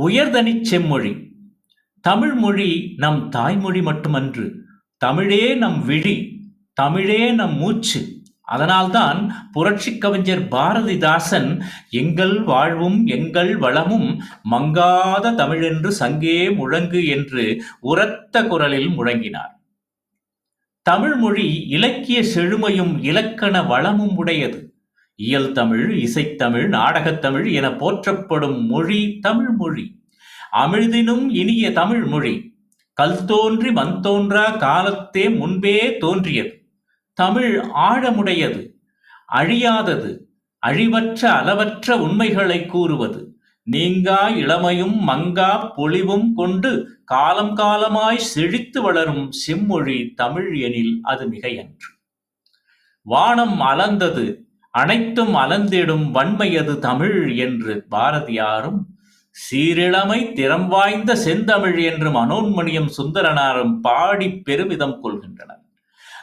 உயர்தனிச் செம்மொழி. தமிழ் மொழி நம் தாய்மொழி மட்டுமன்று. தமிழே நம் விழி தமிழே நம் மூச்சு. அதனால்தான் புரட்சிக் கவிஞர் பாரதிதாசன் எங்கள் வாழ்வும் எங்கள் வளமும் மங்காத தமிழென்று சங்கே முழங்கு என்று உரத்த குரலில் முழங்கினார். தமிழ் மொழி இலக்கிய செழுமையும் இலக்கண வளமும் உடையது. இயல் தமிழ் இசைத்தமிழ் நாடகத்தமிழ் என போற்றப்படும் மொழி தமிழ் மொழி. அமிழ்தினும் இனிய தமிழ் மொழி. கல் தோன்றி மண் தோன்றா காலத்தே முன்பே தோன்றியது. தமிழ் ஆழமுடையது. அழியாதது. அழிவற்ற அளவற்ற உண்மைகளை கூறுவது. நீங்கா இளமையும் மங்கா பொலிவும் கொண்டு காலம் காலமாய் செழித்து வளரும் செம்மொழி தமிழ் எனில் அது மிகையன்று. வானம் அலந்தது அனைத்தும் அலந்திடும் வன்மையது தமிழ் என்று பாரதியாரும் சீரிழமை திறம் வாய்ந்த செந்தமிழ் என்று மனோன்மணியம் சுந்தரனாரும் பாடி பெருமிதம் கொள்கின்றனர்.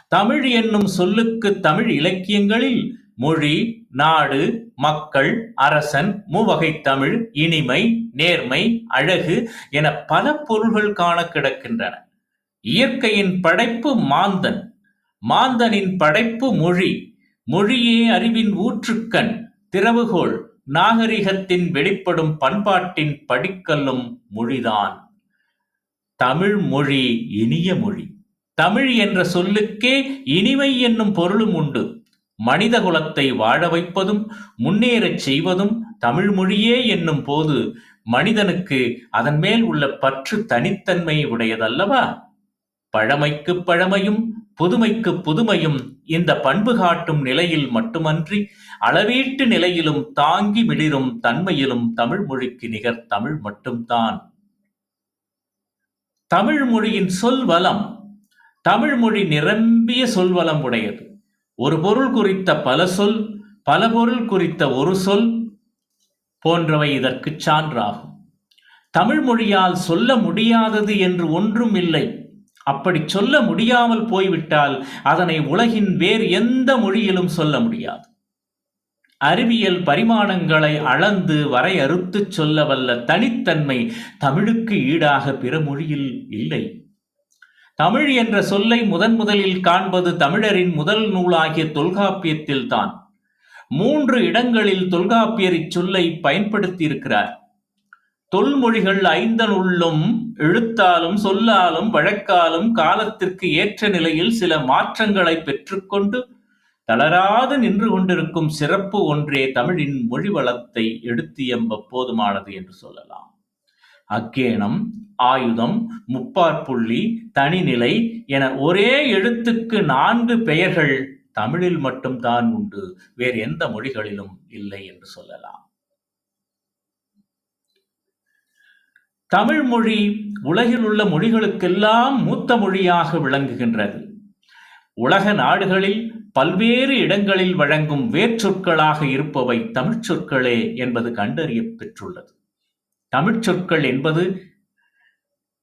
தமிழ் என்னும் சொல்லுக்கு தமிழ் இலக்கியங்களில் மொழி நாடு மக்கள் அரசன் மூவகை தமிழ் இனிமை நேர்மை அழகு என பல பொருள்கள் காண கிடக்கின்றன. இயற்கையின் படைப்பு மாந்தன். மாந்தனின் படைப்பு மொழி. மொழியே அறிவின் ஊற்றுக்கண் திறவுகோள் நாகரிகத்தின் வெளிப்படும் பண்பாட்டின் படிக்கல்லும் மொழிதான். தமிழ் மொழி இனிய மொழி. தமிழ் என்ற சொல்லுக்கே இனிமை என்னும் பொருளும் உண்டு. மனித குலத்தை வாழ வைப்பதும் முன்னேறச் செய்வதும் தமிழ் மொழியே என்னும் போது மனிதனுக்கு அதன் மேல் உள்ள பற்று தனித்தன்மை உடையதல்லவா? பழமைக்கு பழமையும் புதுமைக்கு புதுமையும் இந்த பண்பு காட்டும் நிலையில் மட்டுமன்றி அளவீட்டு நிலையிலும் தாங்கி மிளிரும் தன்மையிலும் தமிழ் மொழிக்கு நிகர் தமிழ் மட்டும்தான். தமிழ் மொழியின் சொல் வளம் தமிழ் மொழி நிரம்பிய சொல்வளம் உடையது. ஒரு பொருள் குறித்த பல சொல் பல பொருள் குறித்த ஒரு சொல் போன்றவை இதற்கு சான்றாகும். தமிழ் மொழியால் சொல்ல முடியாதது என்று ஒன்றும் இல்லை. அப்படி சொல்ல முடியாமல் போய்விட்டால் அதனை உலகின் வேறு எந்த மொழியிலும் சொல்ல முடியாது. அறிவியல் பரிமாணங்களை அளந்து வரையறுத்துச் சொல்ல வல்ல தனித்தன்மை தமிழுக்கு ஈடாக பிற மொழியில் இல்லை. தமிழ் என்ற சொல்லை முதன் முதலில் காண்பது தமிழரின் முதல் நூலாகிய தொல்காப்பியத்தில் தான் மூன்று இடங்களில் தொல்காப்பியர் இச்சொல்லை பயன்படுத்தியிருக்கிறார். தொல்மொழிகள் ஐந்தனுள்ளும் எழுத்தாலும் சொல்லாலும் வழக்காலும் காலத்திற்கு ஏற்ற நிலையில் சில மாற்றங்களை பெற்றுக்கொண்டு தளராது நின்று கொண்டிருக்கும் சிறப்பு ஒன்றே தமிழின் மொழி வளத்தை எடுத்து எம்ப போதுமானது என்று சொல்லலாம். அக்கேணம் ஆயுதம் முப்பாற்புள்ளி தனிநிலை என ஒரே எழுத்துக்கு நான்கு பெயர்கள் தமிழில் மட்டும்தான் உண்டு. வேறு எந்த மொழிகளிலும் இல்லை என்று சொல்லலாம். தமிழ் மொழி உலகில் உள்ள மொழிகளுக்கெல்லாம் மூத்த மொழியாக விளங்குகின்றது. உலக நாடுகளில் பல்வேறு இடங்களில் வழங்கும் வேர்ச்சொற்களாக இருப்பவை தமிழ்ச் சொற்களே என்பது கண்டறிய பெற்றுள்ளது. தமிழ்ச் சொற்கள் என்பது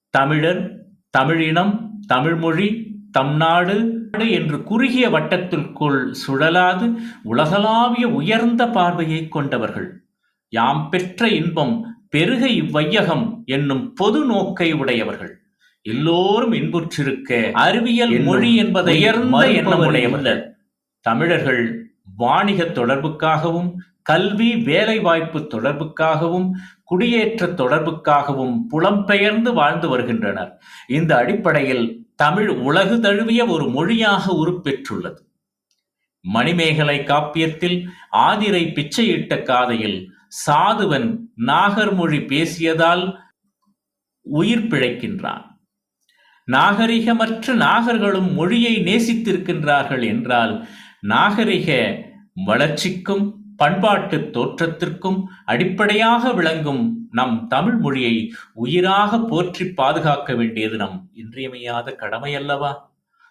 தமிழர் தமிழினம் தமிழ்மொழி தம்நாடு என்று குறுகிய வட்டத்திற்குள் சுழலாது உலகளாவிய உயர்ந்த பார்வையை கொண்டவர்கள். யாம் பெற்ற இன்பம் பெருக இவ்வையகம் என்னும் பொது நோக்கை உடையவர்கள். எல்லோரும் இன்புற்றிருக்க அறிவியல் மொழி என்பதை உயர்ந்த எண்ணம் உடையவர்கள் தமிழர்கள் வாணிக தொடர்புக்காகவும் கல்வி வேலைவாய்ப்பு தொடர்புக்காகவும் குடியேற்ற தொடர்புக்காகவும் புலம்பெயர்ந்து வாழ்ந்து வருகின்றனர். இந்த அடிப்படையில் தமிழ் உலகு தழுவிய ஒரு மொழியாக உருப்பெற்றுள்ளது. மணிமேகலை காப்பியத்தில் ஆதிரை பிச்சையிட்ட காதையில் சாதுவன் நாகர்மொழி பேசியதால் உயிர் பிழைக்கின்றான். நாகரிகமற்ற நாகர்களும் மொழியை நேசித்திருக்கின்றார்கள் என்றால் நாகரிக வளர்ச்சிக்கும் பண்பாட்டு தோற்றத்திற்கும் அடிப்படையாக விளங்கும் நம் தமிழ் மொழியை உயிராக போற்றி பாதுகாக்க வேண்டியது நம் இன்றியமையாத கடமையல்லவா?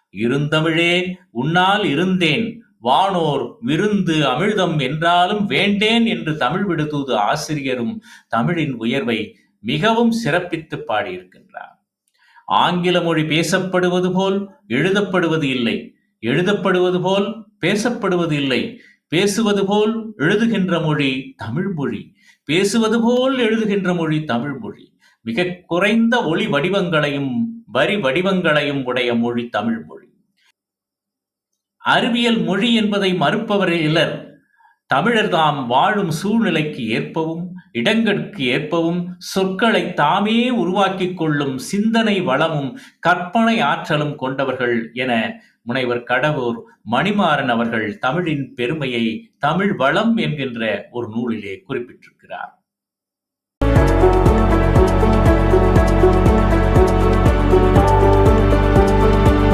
இருந்தமிழே உன்னால் இருந்தேன் வானோர் விருந்து அமிழ்தம் என்றாலும் வேண்டேன் என்று தமிழ் விடுதூது ஆசிரியரும் தமிழின் உயர்வை மிகவும் சிறப்பித்து பாடியிருக்கின்றார். ஆங்கில மொழி பேசப்படுவது போல் எழுதப்படுவது இல்லை. எழுதப்படுவது போல் பேசப்படுவது இல்லை. பேசுவது போல் எழுதுகின்ற மொழி தமிழ் மொழி. பேசுவது போல் எழுதுகின்ற மொழி தமிழ் மொழி. மிக குறைந்த ஒளி வடிவங்களையும் வரி வடிவங்களையும் உடைய மொழி தமிழ் மொழி. அறிவியல் மொழி என்பதை மறுப்பவர் இலர் தமிழர் தாம் வாழும் சூழ்நிலைக்கு ஏற்பவும் இடங்களுக்கு ஏற்பவும் சொற்களை தாமே உருவாக்கிக் கொள்ளும் சிந்தனை வளமும் கற்பனை ஆற்றலும் கொண்டவர்கள் என முனைவர் கடவுர் மணிமாறன் அவர்கள் தமிழின் பெருமையை தமிழ் வளம் என்கின்ற ஒரு நூலிலே குறிப்பிட்டிருக்கிறார்.